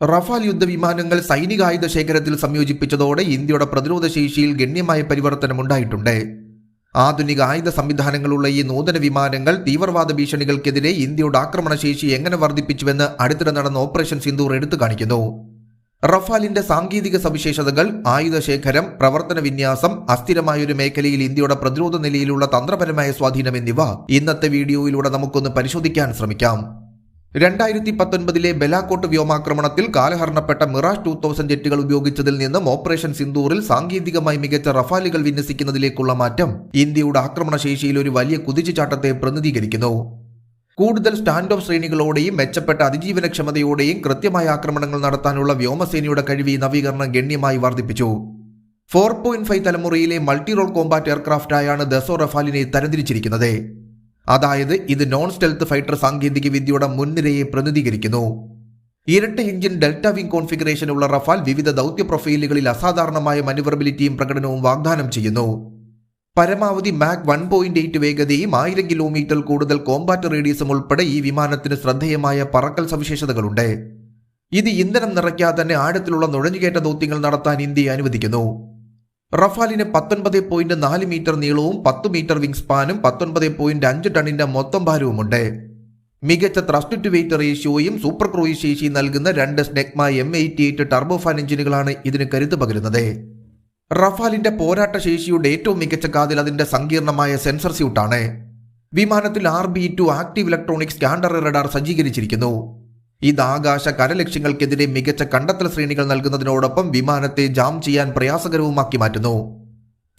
Rafale യുദ്ധവിമാനങ്ങൾ സൈനികായുധ ശേഖരത്തിൽ സംയോജിപ്പിച്ചതോടെ ഇന്ത്യയുടെ പ്രതിരോധ ശേഷിയിൽ ഗണ്യമായ പരിവർത്തനമുണ്ടായിട്ടുണ്ട്. ആധുനിക ആയുധ സംവിധാനങ്ങളുള്ള ഈ നൂതന വിമാനങ്ങൾ തീവ്രവാദ ഭീഷണികൾക്കെതിരെ ഇന്ത്യയുടെ ആക്രമണശേഷി എങ്ങനെ വർദ്ധിപ്പിച്ചുവെന്ന് അടുത്തിടെ നടന്ന ഓപ്പറേഷൻ സിന്ദൂർ എടുത്തു കാണിക്കുന്നു. റഫാലിന്റെ സാങ്കേതിക സവിശേഷതകൾ ആയുധ ശേഖരം പ്രവർത്തന വിന്യാസം അസ്ഥിരമായ ഒരു മേഖലയിൽ ഇന്ത്യയുടെ പ്രതിരോധ നിലയിലുള്ള തന്ത്രപരമായ സ്വാധീനം എന്നിവ ഇന്നത്തെ വീഡിയോയിലൂടെ നമുക്കൊന്ന് പരിശോധിക്കാൻ ശ്രമിക്കാം. രണ്ടായിരത്തി പത്തൊൻപതിലെ ബലാക്കോട്ട് വ്യോമാക്രമണത്തിൽ കാലഹരണപ്പെട്ട മിറാഷ് ടു തൗസൻഡ് ജെറ്റുകൾ ഉപയോഗിച്ചതിൽ നിന്നും ഓപ്പറേഷൻ സിന്ദൂറിൽ സാങ്കേതികമായി മികച്ച റഫാലുകൾ വിന്യസിക്കുന്നതിലേക്കുള്ള മാറ്റം ഇന്ത്യയുടെ ആക്രമണശേഷിയിൽ ഒരു വലിയ കുതിച്ചുചാട്ടത്തെ പ്രതിനിധീകരിക്കുന്നു. കൂടുതൽ സ്റ്റാൻഡ് ഓഫ് ശ്രേണികളോടെയും മെച്ചപ്പെട്ട അതിജീവനക്ഷമതയോടെയും കൃത്യമായ ആക്രമണങ്ങൾ നടത്താനുള്ള വ്യോമസേനയുടെ കഴിവ് നവീകരണം ഗണ്യമായി വർദ്ധിപ്പിച്ചു. ഫോർ പോയിന്റ് ഫൈവ് തലമുറയിലെ മൾട്ടി റോൾ കോമ്പാറ്റ് എയർക്രാഫ്റ്റായാണ് ദസോ റഫാലിനെ തരംതിരിച്ചിരിക്കുന്നത്. അതായത് ഇത് നോൺ സ്റ്റെൽത്ത് ഫൈറ്റർ സാങ്കേതിക വിദ്യയുടെ മുൻനിരയെ പ്രതിനിധീകരിക്കുന്നു. ഇരട്ട എഞ്ചിൻ ഡെൽറ്റ വിംഗ് കോൺഫിഗറേഷനുള്ള റഫാൽ വിവിധ ദൗത്യ പ്രൊഫൈലുകളിൽ അസാധാരണമായ മനുവറബിലിറ്റിയും പ്രകടനവും വാഗ്ദാനം ചെയ്യുന്നു. പരമാവധി മാക് വൺ പോയിന്റ് എയ്റ്റ് വേഗതയും ആയിരം കിലോമീറ്റർ കൂടുതൽ കോമ്പാറ്റ് റേഡിയസും ഉൾപ്പെടെ ഈ വിമാനത്തിന് ശ്രദ്ധേയമായ പറക്കൽ സവിശേഷതകളുണ്ട്. ഇത് ഇന്ധനം നിറയ്ക്കാതെ തന്നെ ആഴത്തിലുള്ള നുഴഞ്ഞുകയറ്റ ദൗത്യങ്ങൾ നടത്താൻ ഇന്ത്യയെ അനുവദിക്കുന്നു. റഫാലിന് പത്തൊൻപത് പോയിന്റ് നാല് മീറ്റർ നീളവും പത്ത് മീറ്റർ വിങ് സ്പാനും പത്തൊൻപത് പോയിന്റ് അഞ്ച് ടണ്ണിന്റെ മൊത്തം ഭാരവുമുണ്ട്. മികച്ച ത്രസ്റ്റ് ടു വെയിറ്റ് റേഷ്യോയും സൂപ്പർ ക്രൂയിസ് ശേഷി നൽകുന്ന രണ്ട് Snecma M eighty eight turbofan എഞ്ചിനുകളാണ് ഇതിന് കരുത്ത് പകരുന്നത്. റഫാലിന്റെ പോരാട്ട ശേഷിയുടെ ഏറ്റവും മികച്ച കാതിൽ അതിന്റെ സങ്കീർണമായ സെൻസർ സ്യൂട്ടാണ് വിമാനത്തിൽ R B two active electronic scanned radar സജ്ജീകരിച്ചിരിക്കുന്നു. ഇത് ആകാശ കരലക്ഷ്യങ്ങൾക്കെതിരെ മികച്ച കണ്ടെത്തൽ ശ്രേണികൾ നൽകുന്നതിനോടൊപ്പം വിമാനത്തെ ജാം ചെയ്യാൻ പ്രയാസകരവുമാക്കി മാറ്റുന്നു.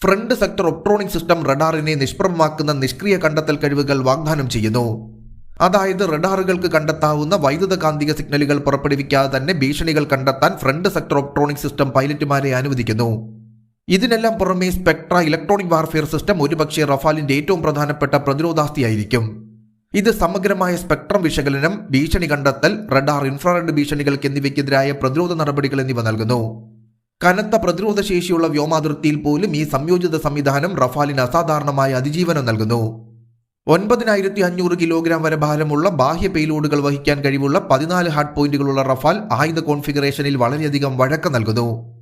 ഫ്രണ്ട് സെക്ടർ ഒപ്ട്രോണിക് സിസ്റ്റം റഡാറിനെ നിഷ്പ്രഭമാക്കുന്ന നിഷ്ക്രിയ കണ്ടെത്തൽ കഴിവുകൾ വാഗ്ദാനം ചെയ്യുന്നു. അതായത് റഡാറുകൾക്ക് കണ്ടെത്താവുന്ന വൈദ്യുത കാന്തിക സിഗ്നലുകൾ പുറപ്പെടുവിക്കാതെ തന്നെ ഭീഷണികൾ കണ്ടെത്താൻ ഫ്രണ്ട് സെക്ടർ ഒപ്ട്രോണിക് സിസ്റ്റം പൈലറ്റുമാരെ അനുവദിക്കുന്നു. ഇതിനെല്ലാം പുറമെ സ്പെക്ട്ര ഇലക്ട്രോണിക് വാർഫെയർ സിസ്റ്റം ഒരുപക്ഷെ റഫാലിന്റെ ഏറ്റവും പ്രധാനപ്പെട്ട പ്രതിരോധാസ്തിയായിരിക്കും. ഇത് സമഗ്രമായ സ്പെക്ട്രം വിശകലനം ഭീഷണി കണ്ടെത്തൽ റഡാർ ഇൻഫ്രാറെഡ് ഭീഷണികൾക്ക് എന്നിവയ്ക്കെതിരായ പ്രതിരോധ നടപടികൾ എന്നിവ നൽകുന്നു. കനത്ത പ്രതിരോധ ശേഷിയുള്ള വ്യോമാതിർത്തിയിൽ പോലും ഈ സംയോജിത സംവിധാനം റഫാലിന് അസാധാരണമായ അതിജീവനം നൽകുന്നു. ഒൻപതിനായിരത്തി അഞ്ഞൂറ് കിലോഗ്രാം വരെ ഭാരമുള്ള ബാഹ്യ പേലോഡുകൾ വഹിക്കാൻ കഴിവുള്ള പതിനാല് ഹാർഡ് പോയിന്റുകളുള്ള റഫാൽ ആയുധ കോൺഫിഗറേഷനിൽ വളരെയധികം വഴക്കം നൽകുന്നു.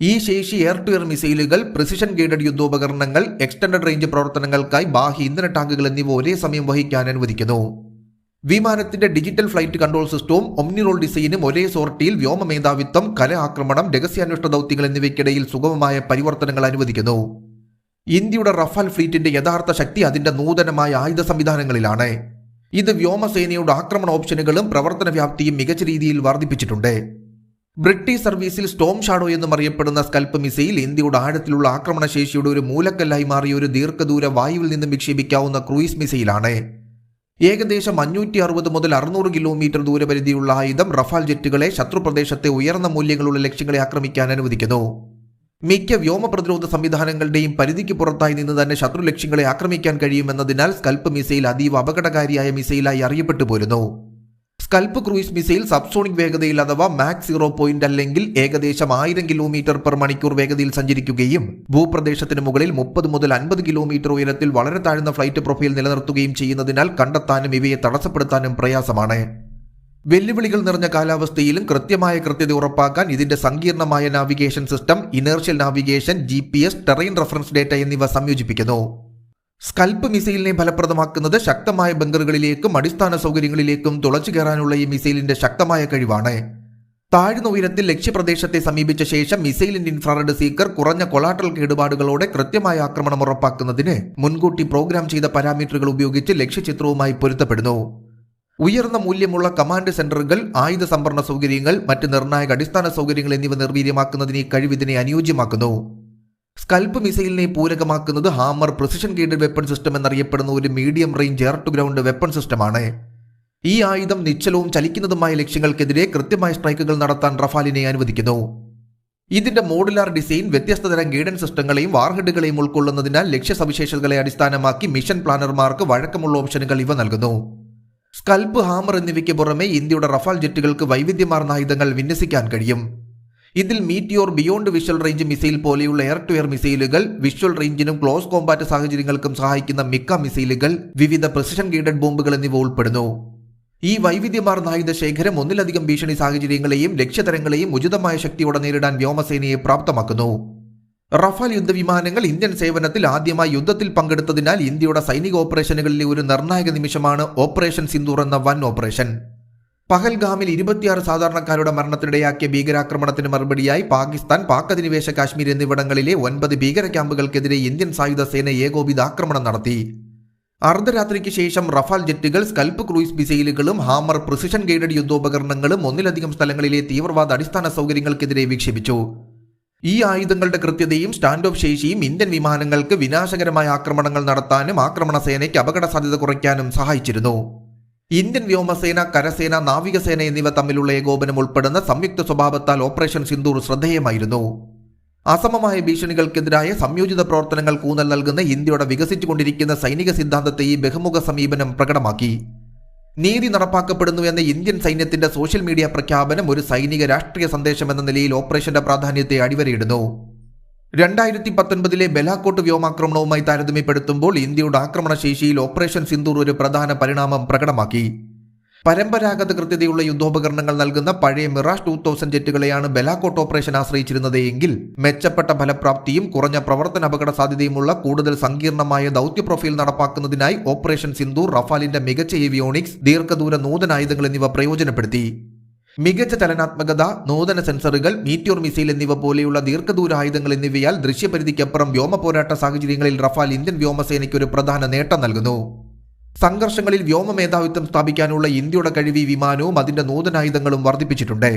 ഈ ശേഷി എയർ ടു എയർ മിസൈലുകൾ പ്രിസിഷൻ ഗൈഡഡ് യുദ്ധോപകരണങ്ങൾ എക്സ്റ്റൻഡഡ് റേഞ്ച് പ്രവർത്തനങ്ങൾക്കായി ബാഹ്യ ഇന്ധന ടാങ്കുകൾ എന്നിവ ഒരേ സമയം വഹിക്കാൻ അനുവദിക്കുന്നു. വിമാനത്തിന്റെ ഡിജിറ്റൽ ഫ്ലൈറ്റ് കൺട്രോൾ സിസ്റ്റവും ഒമ്നിറോൾ ഡിസൈനും ഒരേ സോർട്ടിയിൽ വ്യോമ മേധാവിത്വം കല ആക്രമണം രഹസ്യാന്വേഷണ ദൗത്യങ്ങൾ എന്നിവയ്ക്കിടയിൽ സുഗമമായ പരിവർത്തനങ്ങൾ അനുവദിക്കുന്നു. ഇന്ത്യയുടെ റഫാൽ ഫ്ലീറ്റിന്റെ യഥാർത്ഥ ശക്തി അതിന്റെ നൂതനമായ ആയുധ സംവിധാനങ്ങളിലാണ്. ഇത് വ്യോമസേനയുടെ ആക്രമണ ഓപ്ഷനുകളും പ്രവർത്തന വ്യാപ്തിയും മികച്ച രീതിയിൽ വർദ്ധിപ്പിച്ചിട്ടുണ്ട്. ബ്രിട്ടീഷ് സർവീസിൽ സ്റ്റോം ഷാഡോ എന്നും അറിയപ്പെടുന്ന സ്കൽപ്പ് മിസൈൽ ഇന്ത്യയുടെ ആഴത്തിലുള്ള ആക്രമണശേഷിയുടെ ഒരു മൂലക്കല്ലായി മാറിയ ഒരു ദീർഘദൂര വായുവിൽ നിന്നും വിക്ഷേപിക്കാവുന്ന ക്രൂയിസ് മിസൈലാണ്. ഏകദേശം അഞ്ഞൂറ്റി അറുപത് മുതൽ അറുന്നൂറ് കിലോമീറ്റർ ദൂരപരിധിയുള്ള ആയുധം റഫാൽ ജെറ്റുകളെ ശത്രുപ്രദേശത്തെ ഉയർന്ന മൂല്യങ്ങളുള്ള ലക്ഷ്യങ്ങളെ ആക്രമിക്കാൻ അനുവദിക്കുന്നു. മിക്ക വ്യോമ പ്രതിരോധ സംവിധാനങ്ങളുടെയും പരിധിക്ക് പുറത്തായി നിന്ന് തന്നെ ശത്രു ലക്ഷ്യങ്ങളെ ആക്രമിക്കാൻ കഴിയുമെന്നതിനാൽ സ്കൽപ്പ് മിസൈൽ അതീവ അപകടകാരിയായ മിസൈലായി അറിയപ്പെട്ടു പോരുന്നു. സ്കൽപ്പ് ക്രൂയിസ് മിസൈൽ സബ്സോണിക് വേഗതയിൽ അഥവാ മാക്സ് സീറോ പോയിന്റ് അല്ലെങ്കിൽ ഏകദേശം ആയിരം കിലോമീറ്റർ പെർ മണിക്കൂർ വേഗതയിൽ സഞ്ചരിക്കുകയും ഭൂപ്രദേശത്തിന് മുകളിൽ മുപ്പത് മുതൽ അൻപത് കിലോമീറ്റർ ഉയരത്തിൽ വളരെ താഴ്ന്ന ഫ്ലൈറ്റ് പ്രൊഫൈൽ നിലനിർത്തുകയും ചെയ്യുന്നതിനാൽ കണ്ടെത്താനും ഇവയെ തടസ്സപ്പെടുത്താനും പ്രയാസമാണ്. വെല്ലുവിളികൾ നിറഞ്ഞ കാലാവസ്ഥയിലും കൃത്യമായ കൃത്യത ഉറപ്പാക്കാൻ ഇതിന്റെ സങ്കീർണമായ navigation system inertial navigation G terrain reference data എന്നിവ സംയോജിപ്പിക്കുന്നു. സ്കൽപ്പ് മിസൈലിനെ ഫലപ്രദമാക്കുന്നത് ശക്തമായ ബങ്കറുകളിലേക്കും അടിസ്ഥാന സൗകര്യങ്ങളിലേക്കും തുളച്ചു കയറാനുള്ള ഈ മിസൈലിന്റെ ശക്തമായ കഴിവാണ്. താഴ്ന്ന ഉയരത്തിൽ ലക്ഷ്യപ്രദേശത്തെ സമീപിച്ച ശേഷം മിസൈലിന്റെ ഇൻഫ്രാറെഡ് സീക്കർ കുറഞ്ഞ കൊളാട്രൽ കേടുപാടുകളോടെ കൃത്യമായ ആക്രമണം ഉറപ്പാക്കുന്നതിന് മുൻകൂട്ടി പ്രോഗ്രാം ചെയ്ത പാരാമീറ്ററുകൾ ഉപയോഗിച്ച് ലക്ഷ്യചിത്രവുമായി പൊരുത്തപ്പെടുന്നു. ഉയർന്ന മൂല്യമുള്ള കമാൻഡ് സെന്ററുകൾ ആയുധ സംഭരണ സൗകര്യങ്ങൾ മറ്റ് നിർണായക അടിസ്ഥാന സൗകര്യങ്ങൾ എന്നിവ നിർവീര്യമാക്കുന്നതിന് ഈ കഴിവ് ഇതിനെ അനുയോജ്യമാക്കുന്നു. സ്കൽപ്പ് മിസൈലിനെ പൂരകമാക്കുന്നത് Hammer precision guided weapon system എന്നറിയപ്പെടുന്ന ഒരു medium range air to ground weapon സിസ്റ്റമാണ്. ഈ ആയുധം നിശ്ചലവും ചലിക്കുന്നതുമായ ലക്ഷ്യങ്ങൾക്കെതിരെ കൃത്യമായ സ്ട്രൈക്കുകൾ നടത്താൻ റഫാലിനെ അനുവദിക്കുന്നു. ഇതിന്റെ മോഡുലാർ ഡിസൈൻ വ്യത്യസ്ത തരം ഗൈഡൻസ് സിസ്റ്റങ്ങളെയും വാർഹെഡുകളെയും ഉൾക്കൊള്ളുന്നതിനാൽ ലക്ഷ്യസവിശേഷതകളെ അടിസ്ഥാനമാക്കി മിഷൻ പ്ലാനർമാർക്ക് വഴക്കമുള്ള ഓപ്ഷനുകൾ ഇവ നൽകുന്നു. സ്കൽപ്പ് ഹാമർ എന്നിവയ്ക്ക് പുറമെ ഇന്ത്യയുടെ റഫാൽ ജെറ്റുകൾക്ക് വൈവിധ്യമാർന്ന ആയുധങ്ങൾ വിന്യസിക്കാൻ കഴിയും. ഇതിൽ Meteor beyond visual range missile പോലെയുള്ള എയർ ടു എയർ മിസൈലുകൾ വിഷ്വൽ റേഞ്ചിനും ക്ലോസ് കോമ്പാറ്റ് സാഹചര്യങ്ങൾക്കും സഹായിക്കുന്ന മിക്ക മിസൈലുകൾ വിവിധ പ്രസിഷൻ ഗൈഡഡ് ബോംബുകൾ എന്നിവ ഉൾപ്പെടുന്നു. ഈ വൈവിധ്യമാർന്ന ആയുധ ശേഖരം ഒന്നിലധികം ഭീഷണി സാഹചര്യങ്ങളെയും ലക്ഷ്യതരങ്ങളെയും ഉചിതമായ ശക്തിയോടെ നേരിടാൻ വ്യോമസേനയെ പ്രാപ്തമാക്കുന്നു. റഫാൽ യുദ്ധവിമാനങ്ങൾ ഇന്ത്യൻ സേവനത്തിൽ ആദ്യമായി യുദ്ധത്തിൽ പങ്കെടുത്തതിനാൽ ഇന്ത്യയുടെ സൈനിക ഓപ്പറേഷനുകളിലെ ഒരു നിർണായക നിമിഷമാണ് ഓപ്പറേഷൻ സിന്ദൂർ എന്ന വൻ ഓപ്പറേഷൻ. പഹൽഗാമിൽ ഇരുപത്തിയാറ് സാധാരണക്കാരുടെ മരണത്തിനിടയാക്കിയ ഭീകരാക്രമണത്തിന് മറുപടിയായി പാകിസ്ഥാൻ പാക് അധിനിവേശ കാശ്മീർ എന്നിവിടങ്ങളിലെ ഒൻപത് ഭീകര ക്യാമ്പുകൾക്കെതിരെ ഇന്ത്യൻ സായുധ സേന ഏകോപിത ആക്രമണം നടത്തി. അർദ്ധരാത്രിക്ക് ശേഷം റഫാൽ ജെറ്റുകൾ സ്കൽപ്പ് ക്രൂയിസ് മിസൈലുകളും ഹാമർ പ്രിസിഷൻ ഗൈഡഡ് യുദ്ധോപകരണങ്ങളും ഒന്നിലധികം സ്ഥലങ്ങളിലെ തീവ്രവാദ അടിസ്ഥാന സൗകര്യങ്ങൾക്കെതിരെ വിക്ഷേപിച്ചു. ഈ ആയുധങ്ങളുടെ കൃത്യതയും സ്റ്റാൻഡ് ഓഫ് ശേഷിയും ഇന്ത്യൻ വിമാനങ്ങൾക്ക് വിനാശകരമായ ആക്രമണങ്ങൾ നടത്താനും ആക്രമണ സേനയ്ക്ക് അപകട സാധ്യത കുറയ്ക്കാനും സഹായിച്ചിരുന്നു. ഇന്ത്യൻ വ്യോമസേന കരസേന നാവികസേന എന്നിവ തമ്മിലുള്ള ഏകോപനം ഉൾപ്പെടുന്ന സംയുക്ത സ്വഭാവത്താൽ ഓപ്പറേഷൻ സിന്ദൂർ ശ്രദ്ധേയമായിരുന്നു. അസമമായ ഭീഷണികൾക്കെതിരായ സംയോജിത പ്രവർത്തനങ്ങൾ ഊന്നൽ നൽകുന്ന ഇന്ത്യയുടെ വികസിച്ചുകൊണ്ടിരിക്കുന്ന സൈനിക സിദ്ധാന്തത്തെ ഈ ബഹുമുഖ സമീപനം പ്രകടമാക്കി. നീതി നടപ്പാക്കപ്പെടുന്നു എന്ന ഇന്ത്യൻ സൈന്യത്തിന്റെ സോഷ്യൽ മീഡിയ പ്രഖ്യാപനം ഒരു സൈനിക രാഷ്ട്രീയ സന്ദേശം എന്ന നിലയിൽ ഓപ്പറേഷന്റെ പ്രാധാന്യത്തെ അടിവരയിടുന്നു. രണ്ടായിരത്തി പത്തൊൻപതിലെ ബലാക്കോട്ട് വ്യോമാക്രമണവുമായി താരതമ്യപ്പെടുത്തുമ്പോൾ ഇന്ത്യയുടെ ആക്രമണശേഷിയിൽ ഓപ്പറേഷൻ സിന്ദൂർ ഒരു പ്രധാന പരിണാമം പ്രകടമാക്കി. പരമ്പരാഗത കൃത്യതയുള്ള യുദ്ധോപകരണങ്ങൾ നൽകുന്ന പഴയ മിറാഷ് ടൂ തൗസൻഡ് ജെറ്റുകളെയാണ് ബലാക്കോട്ട് ഓപ്പറേഷൻ ആശ്രയിച്ചിരുന്നത് എങ്കിൽ മെച്ചപ്പെട്ട ഫലപ്രാപ്തിയും കുറഞ്ഞ പ്രവർത്തന അപകട സാധ്യതയുമുള്ള കൂടുതൽ സങ്കീർണമായ ദൗത്യ പ്രൊഫൈൽ നടപ്പാക്കുന്നതിനായി ഓപ്പറേഷൻ സിന്ദൂർ റഫാലിന്റെ മികച്ച ഏവിയോണിക്സ് ദീർഘദൂര നൂതനായുധങ്ങൾ എന്നിവ പ്രയോജനപ്പെടുത്തി. മികച്ച ചലനാത്മകത നൂതന സെൻസറുകൾ മീറ്റിയോർ മിസൈൽ എന്നിവ പോലെയുള്ള ദീർഘദൂര ആയുധങ്ങൾ എന്നിവയാൽ ദൃശ്യപരിധിക്കപ്പുറം വ്യോമ പോരാട്ട സാഹചര്യങ്ങളിൽ റഫാൽ ഇന്ത്യൻ വ്യോമസേനയ്ക്ക് ഒരു പ്രധാന നേട്ടം നൽകുന്നു. സംഘർഷങ്ങളിൽ വ്യോമ മേധാവിത്വം സ്ഥാപിക്കാനുള്ള ഇന്ത്യയുടെ കഴിവ് വിമാനവും അതിന്റെ നൂതനായുധങ്ങളും വർദ്ധിപ്പിച്ചിട്ടുണ്ട്.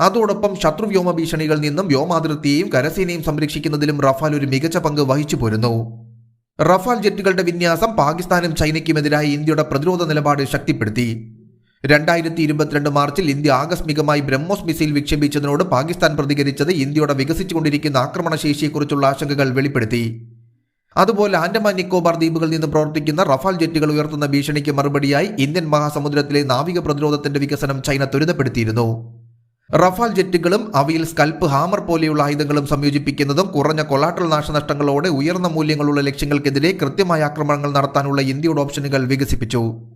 അതോടൊപ്പം ശത്രു വ്യോമ ഭീഷണികളിൽ നിന്നും വ്യോമാതിർത്തിയെയും കരസേനയും സംരക്ഷിക്കുന്നതിലും റഫാൽ ഒരു മികച്ച പങ്ക് വഹിച്ചു പോരുന്നു. റഫാൽ ജെറ്റുകളുടെ വിന്യാസം പാകിസ്ഥാനും ചൈനയ്ക്കുമെതിരായി ഇന്ത്യയുടെ പ്രതിരോധ നിലപാട് ശക്തിപ്പെടുത്തി. രണ്ടായിരത്തി ഇരുപത്തിരണ്ട് മാർച്ചിൽ ഇന്ത്യ ആകസ്മികമായി ബ്രഹ്മോസ് മിസൈൽ വിക്ഷേപിച്ചതിനോട് പാകിസ്ഥാൻ പ്രതികരിച്ചത് ഇന്ത്യയുടെ വികസിച്ചുകൊണ്ടിരിക്കുന്ന ആക്രമണശേഷിയെക്കുറിച്ചുള്ള ആശങ്കകൾ വെളിപ്പെടുത്തി. അതുപോലെ ആൻഡമാൻ നിക്കോബാർ ദ്വീപുകളിൽ നിന്ന് പ്രവർത്തിക്കുന്ന റഫാൽ ജെറ്റുകൾ ഉയർത്തുന്ന ഭീഷണിക്ക് മറുപടിയായി ഇന്ത്യൻ മഹാസമുദ്രത്തിലെ നാവിക പ്രതിരോധത്തിന്റെ വികസനം ചൈന ത്വരിതപ്പെടുത്തിയിരുന്നു. റഫാൽ ജെറ്റുകളും അവയിൽ സ്കൽപ്പ് ഹാമർ പോലെയുള്ള ആയുധങ്ങളും സംയോജിപ്പിക്കുന്നതും കുറഞ്ഞ കൊളാട്രൽ നാശനഷ്ടങ്ങളോടെ ഉയർന്ന മൂല്യങ്ങളുള്ള ലക്ഷ്യങ്ങൾക്കെതിരെ കൃത്യമായ ആക്രമണങ്ങൾ നടത്താനുള്ള ഇന്ത്യയുടെ ഓപ്ഷനുകൾ വികസിപ്പിച്ചു.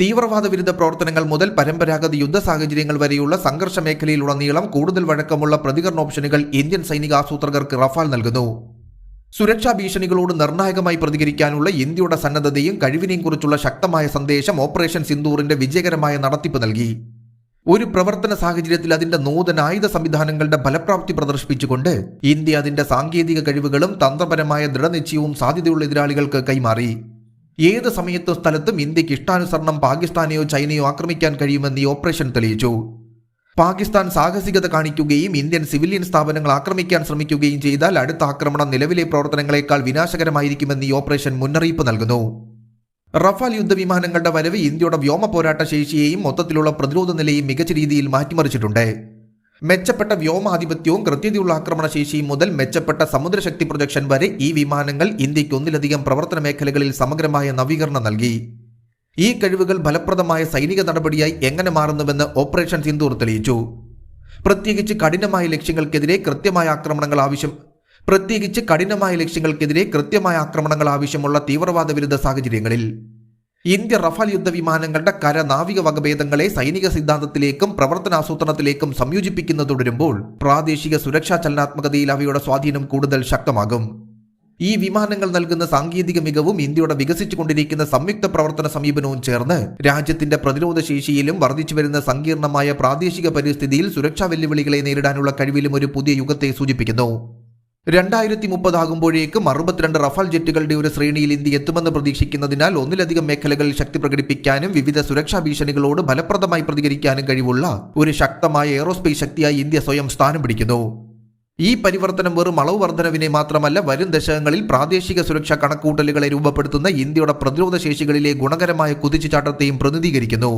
തീവ്രവാദ വിരുദ്ധ പ്രവർത്തനങ്ങൾ മുതൽ പരമ്പരാഗത യുദ്ധ സാഹചര്യങ്ങൾ വരെയുള്ള സംഘർഷ മേഖലയിലുടനീളം കൂടുതൽ വഴക്കമുള്ള പ്രതികരണ ഓപ്ഷനുകൾ ഇന്ത്യൻ സൈനിക ആസൂത്രകർക്ക് റഫാൽ നൽകുന്നു. സുരക്ഷാ ഭീഷണികളോട് നിർണായകമായി പ്രതികരിക്കാനുള്ള ഇന്ത്യയുടെ സന്നദ്ധതയും കഴിവിനെയും കുറിച്ചുള്ള ശക്തമായ സന്ദേശം ഓപ്പറേഷൻ സിന്ദൂറിന്റെ വിജയകരമായ നടത്തിപ്പ് നൽകി. ഒരു പ്രവർത്തന സാഹചര്യത്തിൽ അതിന്റെ നൂതന ആയുധ സംവിധാനങ്ങളുടെ ഫലപ്രാപ്തി പ്രദർശിപ്പിച്ചുകൊണ്ട് ഇന്ത്യ അതിന്റെ സാങ്കേതിക കഴിവുകളും തന്ത്രപരമായ ദൃഢനിശ്ചയവും സാധ്യതയുള്ള എതിരാളികൾക്ക് കൈമാറി. ഏത് സമയത്തും സ്ഥലത്തും ഇന്ത്യയ്ക്ക് ഇഷ്ടാനുസരണം പാകിസ്ഥാനെയോ ചൈനയോ ആക്രമിക്കാൻ കഴിയുമെന്ന് ഈ ഓപ്പറേഷൻ തെളിയിച്ചു. പാകിസ്ഥാൻ സാഹസികത കാണിക്കുകയും ഇന്ത്യൻ സിവിലിയൻ സ്ഥാപനങ്ങൾ ആക്രമിക്കാൻ ശ്രമിക്കുകയും ചെയ്താൽ അടുത്ത ആക്രമണം നിലവിലെ പ്രവർത്തനങ്ങളെക്കാൾ വിനാശകരമായിരിക്കുമെന്ന് ഈ ഓപ്പറേഷൻ മുന്നറിയിപ്പ് നൽകുന്നു. റഫാൽ യുദ്ധവിമാനങ്ങളുടെ വരവ് ഇന്ത്യയുടെ വ്യോമ പോരാട്ട ശേഷിയെയും മൊത്തത്തിലുള്ള പ്രതിരോധ നിലയും മികച്ച രീതിയിൽ മാറ്റിമറിച്ചിട്ടുണ്ട്. മെച്ചപ്പെട്ട വ്യോമാധിപത്യവും കൃത്യതയുള്ള ആക്രമണ ശേഷിയും മുതൽ മെച്ചപ്പെട്ട സമുദ്രശക്തി പ്രൊജക്ഷൻ വരെ ഈ വിമാനങ്ങൾ ഇന്ത്യയ്ക്ക് ഒന്നിലധികം പ്രവർത്തന മേഖലകളിൽ സമഗ്രമായ നവീകരണം നൽകി. ഈ കഴിവുകൾ ഫലപ്രദമായ സൈനിക നടപടിയായി എങ്ങനെ മാറുന്നുവെന്ന് ഓപ്പറേഷൻ സിന്ദൂർ തെളിയിച്ചു. പ്രത്യേകിച്ച് കഠിനമായ ലക്ഷ്യങ്ങൾക്കെതിരെ കൃത്യമായ ആക്രമണങ്ങൾ ആവശ്യം പ്രത്യേകിച്ച് കഠിനമായ ലക്ഷ്യങ്ങൾക്കെതിരെ കൃത്യമായ ആക്രമണങ്ങൾ ആവശ്യമുള്ള തീവ്രവാദ വിരുദ്ധ സാഹചര്യങ്ങളിൽ. ഇന്ത്യ റഫാൽ യുദ്ധവിമാനങ്ങളുടെ കര നാവിക വകഭേദങ്ങളെ സൈനിക സിദ്ധാന്തത്തിലേക്കും പ്രവർത്തനാസൂത്രണത്തിലേക്കും സംയോജിപ്പിക്കുന്നത് തുടരുമ്പോൾ പ്രാദേശിക സുരക്ഷാ ചലനാത്മകതയിൽ അവയുടെ സ്വാധീനം കൂടുതൽ ശക്തമാകും. ഈ വിമാനങ്ങൾ നൽകുന്ന സാങ്കേതിക മികവും ഇന്ത്യയുടെ വികസിച്ചുകൊണ്ടിരിക്കുന്ന സംയുക്ത പ്രവർത്തന സമീപനവും ചേർന്ന് രാജ്യത്തിന്റെ പ്രതിരോധ ശേഷിയിലും വർദ്ധിച്ചുവരുന്ന സങ്കീർണമായ പ്രാദേശിക പരിസ്ഥിതിയിൽ സുരക്ഷാ വെല്ലുവിളികളെ നേരിടാനുള്ള കഴിവിലും ഒരു പുതിയ യുഗത്തെ സൂചിപ്പിക്കുന്നു. രണ്ടായിരത്തി മുപ്പതാകുമ്പോഴേക്കും അറുപത്തിരണ്ട് റഫാൽ ജെറ്റുകളുടെ ഒരു ശ്രേണിയിൽ ഇന്ത്യ എത്തുമെന്ന് പ്രതീക്ഷിക്കുന്നതിനാൽ ഒന്നിലധികം മേഖലകളിൽ ശക്തി പ്രകടിപ്പിക്കാനും വിവിധ സുരക്ഷാ ഭീഷണികളോട് ഫലപ്രദമായി പ്രതികരിക്കാനും കഴിവുള്ള ഒരു ശക്തമായ എയറോസ്പേസ് ശക്തിയായി ഇന്ത്യ സ്വയം സ്ഥാനം പിടിക്കുന്നു. ഈ പരിവർത്തനം വെറും അളവ് വർധനവിനെ മാത്രമല്ല വരും ദശകങ്ങളിൽ പ്രാദേശിക സുരക്ഷാ കണക്കൂട്ടലുകളെ രൂപപ്പെടുത്തുന്ന ഇന്ത്യയുടെ പ്രതിരോധ ശേഷികളിലെ ഗുണകരമായ കുതിച്ചുചാട്ടത്തെയും പ്രതിനിധീകരിക്കുന്നു.